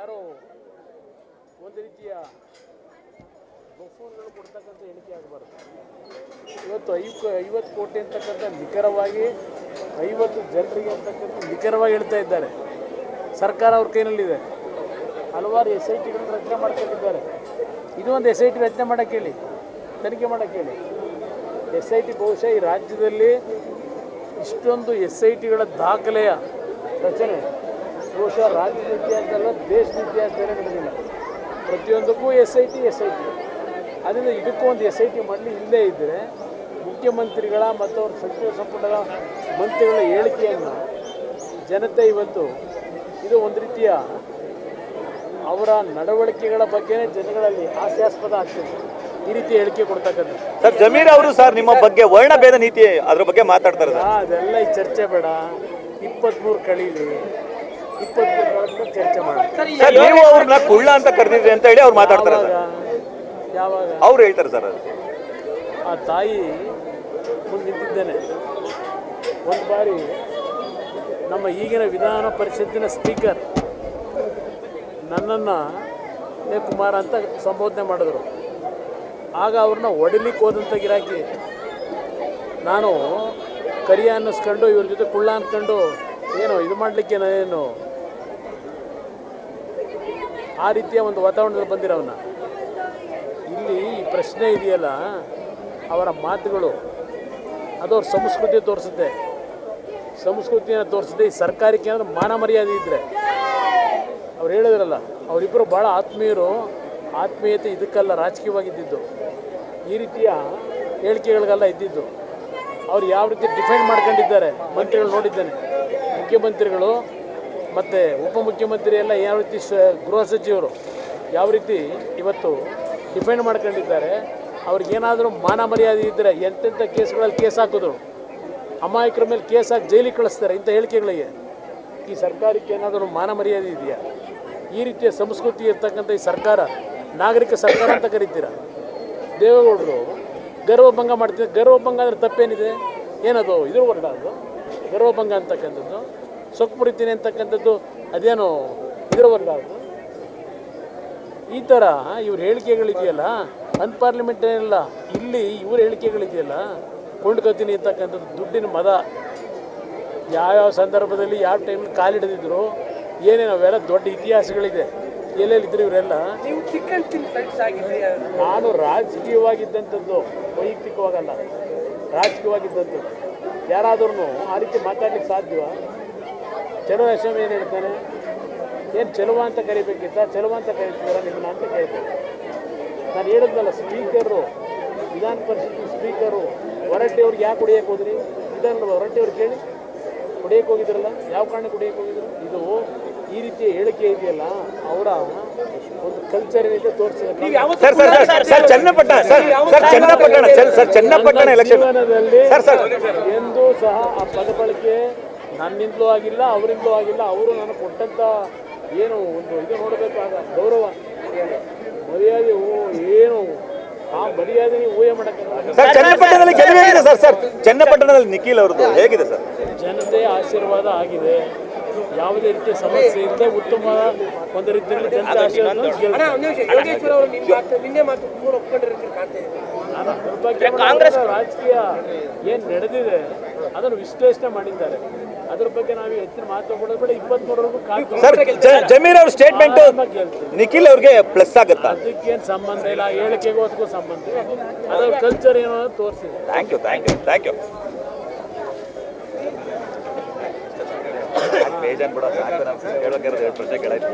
ಯಾರೋ ಒಂದು ರೀತಿಯ ಬಫೂನ್ಗಳು ಕೊಡ್ತಕ್ಕಂಥ ಎಣಿಕೆ ಆಗಬಾರ್ದು. ಇವತ್ತು ಐವ ಐವತ್ತು ಕೋಟಿ ಅಂತಕ್ಕಂಥ ನಿಖರವಾಗಿ ಐವತ್ತು ಜನರಿಗೆ ಅಂತಕ್ಕಂಥ ನಿಖರವಾಗಿ ಹೇಳ್ತಾ ಇದ್ದಾರೆ. ಸರ್ಕಾರ ಅವ್ರ ಕೈನಲ್ಲಿದೆ. ಹಲವಾರು ಎಸ್ ಐ ಟಿಗಳನ್ನು ರಚನೆ ಮಾಡ್ಕೊಂಡಿದ್ದಾರೆ. ಇದು ಒಂದು ಎಸ್ ಐ ಟಿ ರಚನೆ ಮಾಡೋಕ್ಕೆ ಹೇಳಿ, ತನಿಖೆ ಮಾಡೋಕ್ಕೆ ಹೇಳಿ. ಎಸ್ ಐ ಟಿ ಬಹುಶಃ ಈ ರಾಜ್ಯದಲ್ಲಿ ಇಷ್ಟೊಂದು ಎಸ್ ಐ ಟಿಗಳ ದಾಖಲೆಯ ರಚನೆ. ಬಹುಶಃ ರಾಜ್ಯದ ಇತಿಹಾಸದಲ್ಲ ದೇಶದ ಬೇರೆ ನಡೆದಿಲ್ಲ ಪ್ರತಿಯೊಂದಕ್ಕೂ S I T S I T. ಅದರಿಂದ ಇದಕ್ಕೂ ಒಂದು ಎಸ್ ಐ ಟಿ ಮಾಡಲಿ ಇಲ್ಲೇ ಇದ್ದರೆ ಮುಖ್ಯಮಂತ್ರಿಗಳ ಮತ್ತು ಅವ್ರ ಸಚಿವ ಸಂಪುಟದ ಮಂತ್ರಿಗಳ ಹೇಳಿಕೆಯನ್ನು ಜನತೆ ಇವತ್ತು ಇದು ಒಂದು ರೀತಿಯ ಅವರ ನಡವಳಿಕೆಗಳ ಬಗ್ಗೆನೇ ಜನಗಳಲ್ಲಿ ಹಾಸ್ಯಾಸ್ಪದ ಆಗ್ತದೆ. ಈ ರೀತಿ ಹೇಳಿಕೆ ಕೊಡ್ತಕ್ಕಂಥ ಸರ್ ಜಮೀರ್ ಅವರು ಸರ್ ನಿಮ್ಮ ಬಗ್ಗೆ ವರ್ಣಭೇದ ನೀತಿ ಅದ್ರ ಬಗ್ಗೆ ಮಾತಾಡ್ತಾರೆ ಅದೆಲ್ಲ ಈ ಚರ್ಚೆ ಬೇಡ. ಇಪ್ಪತ್ತ್ಮೂರು ಕಳೀಲಿ. ಚರ್ಚೆ ಮಾಡೋಣ ಸರ್ ನೀವು ಅವ್ರನ್ನ ಕುಳ್ಳ ಅಂತ ಕರೆದಿದ್ರಿ ಅಂತ ಹೇಳಿ ಅವ್ರು ಮಾತಾಡ್ತಾರೆ ಯಾವಾಗ? ಅವ್ರು ಹೇಳ್ತಾರೆ ಸರ್ ಅದು. ಆ ತಾಯಿ ಮುಂದೆ ನಿಂತಿದ್ದೇನೆ. ಒಂದು ಬಾರಿ ನಮ್ಮ ಈಗಿನ ವಿಧಾನ ಪರಿಷತ್ತಿನ ಸ್ಪೀಕರ್ ನನ್ನನ್ನು ಏ ಕುಮಾರ ಅಂತ ಸಂಬೋಧನೆ ಮಾಡಿದ್ರು. ಆಗ ಅವ್ರನ್ನ ಒಡಲಿಕ್ಕೆ ಹೋದಂಥ ಗಿರಾಕಿ. ನಾನು ಕರಿಯ ಅನ್ನಿಸ್ಕೊಂಡು ಇವ್ರ ಜೊತೆ ಕುಳ್ಳ ಅಂದ್ಕೊಂಡು ಏನು ಇದು ಮಾಡಲಿಕ್ಕೆ ಏನು? ಆ ರೀತಿಯ ಒಂದು ವಾತಾವರಣದಲ್ಲಿ ಬಂದಿರೋವನ್ನ ಇಲ್ಲಿ ಈ ಪ್ರಶ್ನೆ ಇದೆಯಲ್ಲ, ಅವರ ಮಾತುಗಳು, ಅದು ಅವ್ರ ಸಂಸ್ಕೃತಿ ತೋರಿಸುತ್ತೆ. ಸಂಸ್ಕೃತಿಯನ್ನು ತೋರಿಸುತ್ತೆ ಈ ಸರ್ಕಾರಕ್ಕೆ ಅಂದರೆ ಮಾನ ಮರ್ಯಾದೆ ಇದ್ದರೆ ಅವ್ರು ಹೇಳಿದ್ರಲ್ಲ ಅವರಿಬ್ಬರು ಭಾಳ ಆತ್ಮೀಯರು, ಆತ್ಮೀಯತೆ ಇದಕ್ಕೆಲ್ಲ ರಾಜಕೀಯವಾಗಿದ್ದಿದ್ದು. ಈ ರೀತಿಯ ಹೇಳಿಕೆಗಳಿಗೆಲ್ಲ ಇದ್ದಿದ್ದು. ಅವ್ರು ಯಾವ ರೀತಿ ಡಿಫೆಂಡ್ ಮಾಡ್ಕೊಂಡಿದ್ದಾರೆ, ಮಂತ್ರಿಗಳು ನೋಡಿದ್ದೇನೆ. ಮುಖ್ಯಮಂತ್ರಿಗಳು ಮತ್ತು ಉಪಮುಖ್ಯಮಂತ್ರಿ ಎಲ್ಲ ಯಾವ ರೀತಿ ಸ, ಗೃಹ ಸಚಿವರು ಯಾವ ರೀತಿ ಇವತ್ತು ಡಿಫೆಂಡ್ ಮಾಡ್ಕೊಂಡಿದ್ದಾರೆ ಅವ್ರಿಗೇನಾದರೂ ಮಾನ ಮರ್ಯಾದೆ ಇದ್ದರೆ ಎಂತೆಂಥ ಕೇಸ್ಗಳಲ್ಲಿ ಕೇಸ್ ಹಾಕಿದ್ರು, ಅಮಾಯಕರ ಮೇಲೆ ಕೇಸ್ ಹಾಕಿ ಜೈಲಿಗೆ ಕಳಿಸ್ತಾರೆ ಇಂಥ ಹೇಳಿಕೆಗಳಿಗೆ, ಈ ಸರ್ಕಾರಕ್ಕೆ ಏನಾದರೂ ಮಾನ ಮರ್ಯಾದೆ ಇದೆಯಾ? ಈ ರೀತಿಯ ಸಂಸ್ಕೃತಿ ಇರ್ತಕ್ಕಂಥ ಈ ಸರ್ಕಾರ, ನಾಗರಿಕ ಸರ್ಕಾರ ಅಂತ ಕರಿತೀರ? ದೇವೇಗೌಡರು ಗರ್ವಭಂಗ ಮಾಡ್ತಿದ್ದಾರೆ. ಗರ್ವಭಂಗ ಅಂದರೆ ತಪ್ಪೇನಿದೆ? ಏನದು ಇದ್ರ ಹೊರಡ ಅದು? ಗರ್ವಭಂಗ ಅಂತಕ್ಕಂಥದ್ದು? ಸೊಕ್ಕು ಮುಡಿತೀನಿ ಅಂತಕ್ಕಂಥದ್ದು ಅದೇನು ಇದ್ರ ವರ್ಡ ಅದು ಈ ಥರ ಇವ್ರ ಹೇಳಿಕೆಗಳಿದೆಯಲ್ಲ ಅನ್ಪಾರ್ಲಿಮೆಂಟ್ ಏನಿಲ್ಲ ಇಲ್ಲಿ ಇವ್ರ ಹೇಳಿಕೆಗಳಿದೆಯಲ್ಲ ಕೊಂಡ್ಕೊತೀನಿ ಅಂತಕ್ಕಂಥದ್ದು ದುಡ್ಡಿನ ಮದ. ಯಾವ್ಯಾವ ಸಂದರ್ಭದಲ್ಲಿ ಯಾವ ಟೈಮಲ್ಲಿ ಕಾಲಿಡದಿದ್ರು ಏನೇನು ಅವೆಲ್ಲ ದೊಡ್ಡ ಇತಿಹಾಸಗಳಿದೆ. ಎಲ್ಲೆಲ್ಲಿದ್ರು ಇವರೆಲ್ಲ ನಾನು ರಾಜಕೀಯವಾಗಿದ್ದಂಥದ್ದು ವೈಯಕ್ತಿಕವಾಗಲ್ಲ ರಾಜಕೀಯವಾಗಿದ್ದಂಥದ್ದು. ಯಾರಾದ್ರೂ ಆ ರೀತಿ ಮಾತಾಡ್ಲಿಕ್ಕೆ ಸಾಧ್ಯವ ಚಲೋ ಹೆಸರು ಏನು ಹೇಳ್ತಾನೆ ಏನು ಚೆಲುವ ಅಂತ ಕರಿಬೇಕಿತ್ತ? ಚೆಲುವ ಅಂತ ಕರಿತೀರ ನಿಮ್ಮನ್ನ ಅಂತ ಕೇಳ್ತೇನೆ. ನಾನು ಹೇಳಿದ್ನಲ್ಲ ಸ್ಪೀಕರು ವಿಧಾನ ಪರಿಷತ್ ಸ್ಪೀಕರು ಹೊರಟ್ಟಿಯವ್ರಿಗೆ ಯಾಕೆ ಹೊಡಿಯಕ್ಕೆ ಹೋದ್ರಿ? ವಿಧಾನ ಹೊರಟ್ಟಿಯವ್ರು ಕೇಳಿ. ಕುಡಿಯಕ್ಕೆ ಹೋಗಿದ್ರಲ್ಲ? ಯಾವ ಕಾರಣಕ್ಕೆ ಕುಡಿಯಕ್ಕೆ ಹೋಗಿದ್ರು? ಇದು ಈ ರೀತಿಯ ಹೇಳಿಕೆ ಇದೆಯಲ್ಲ ಅವರ ಒಂದು ಕಲ್ಚರ್ ಏನಿದೆ ತೋರಿಸಿದ್ರೆ sir sir sir sir Channapatna sir sir Channapatna sir Channapatna election ಜೀವನದಲ್ಲಿ ಸರ್ ಸರ್. ಎಂದೂ ಸಹ ಆ ಪದ ಬಳಕೆ ನನ್ನಿಂದಲೂ ಆಗಿಲ್ಲ ಅವರಿಂದಲೂ ಆಗಿಲ್ಲ ಅವರು ನಾನು ಕೊಟ್ಟಂಥ ಏನು ಒಂದು ಇದು ನೋಡಬೇಕಾದ ಗೌರವ ಮರ್ಯಾದೆ ಓ- ಏನು? ಆ ಮರ್ಯಾದೆ ನೀವು ಊಹೆ ಮಾಡೋಕ್ಕಾಗಲ್ಲ ಸರ್ ಚನ್ನಪಟ್ಟಣದಲ್ಲಿ ಸರ್ ಸರ್ ಚನ್ನಪಟ್ಟಣದಲ್ಲಿ ನಿಖಿಲ್ ಅವ್ರದ್ದು ಹೇಗಿದೆ ಸರ್? ಜನತೆಯ ಆಶೀರ್ವಾದ ಆಗಿದೆ. ಯಾವುದೇ ರೀತಿಯ ಸಮಸ್ಯೆ ಇಲ್ಲದೆ ಉತ್ತಮ ಒಂದು ರೀತಿಯಲ್ಲಿ ಜನತೆ ಆಶೀರ್ವಾದ ನಾನು ಅದ್ರ ಬಗ್ಗೆ ರಾಜಕೀಯ ಏನು ನಡೆದಿದೆ ಅದನ್ನು ವಿಶ್ಲೇಷಣೆ ಮಾಡಿದ್ದಾರೆ. ಅದ್ರ ಬಗ್ಗೆ ನಾವು ಹೆಚ್ಚಿನ ಮಾತು ಕೊಡೋದು ಬೇಡ. ಇಪ್ಪತ್ಮೂರವರೆಗೂ ಸರ್ ಜಮೀರ್ ಅವ್ರ ಸ್ಟೇಟ್ಮೆಂಟ್ ನಿಖಿಲ್ ಅವ್ರಿಗೆ ಪ್ಲಸ್ ಆಗುತ್ತಾ? ಅದಕ್ಕೇನು ಸಂಬಂಧ ಇಲ್ಲ ಹೇಳಿಕೆಗೂ ಅದಕ್ಕೂ ಸಂಬಂಧ ಇಲ್ಲ. ಅದರ ಕಲ್ಚರ್ ಏನು ಅನ್ನೋದು ತೋರಿಸಿದೆ. Thank you thank you thank you ಬೇಜಾನ್ ಬಿಡ ಸಾಕು ನಾವು ಹೇಳೋಕೆ ಪ್ರಶ್ನೆ ಕೇಳಾಯ್ತು